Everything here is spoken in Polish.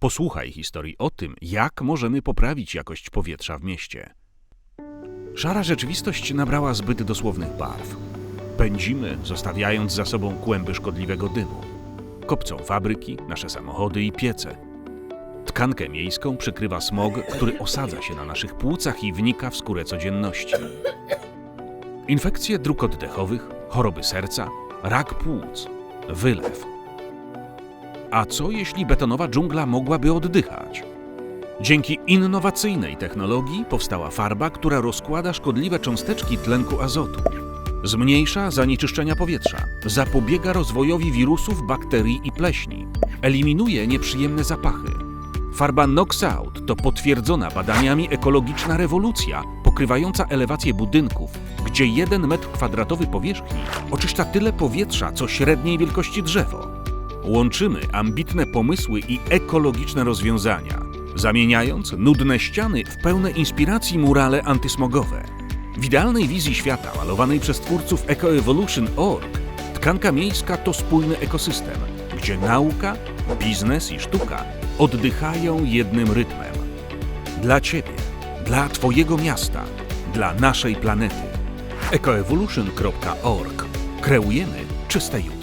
Posłuchaj historii o tym, jak możemy poprawić jakość powietrza w mieście. Szara rzeczywistość nabrała zbyt dosłownych barw. Pędzimy, zostawiając za sobą kłęby szkodliwego dymu. Kopcą fabryki, nasze samochody i piece. Tkankę miejską przykrywa smog, który osadza się na naszych płucach i wnika w skórę codzienności. Infekcje dróg oddechowych, choroby serca, rak płuc, wylew. A co jeśli betonowa dżungla mogłaby oddychać? Dzięki innowacyjnej technologii powstała farba, która rozkłada szkodliwe cząsteczki tlenku azotu. Zmniejsza zanieczyszczenia powietrza, zapobiega rozwojowi wirusów, bakterii i pleśni, eliminuje nieprzyjemne zapachy. Farba Nox Out to potwierdzona badaniami ekologiczna rewolucja, pokrywająca elewację budynków, gdzie jeden metr kwadratowy powierzchni oczyszcza tyle powietrza, co średniej wielkości drzewo. Łączymy ambitne pomysły i ekologiczne rozwiązania, zamieniając nudne ściany w pełne inspiracji murale antysmogowe. W idealnej wizji świata, malowanej przez twórców EcoEvolution.org, tkanka miejska to spójny ekosystem, gdzie nauka, biznes i sztuka oddychają jednym rytmem. Dla Ciebie, dla Twojego miasta, dla naszej planety. ecoevolution.org. Kreujemy czyste jutro.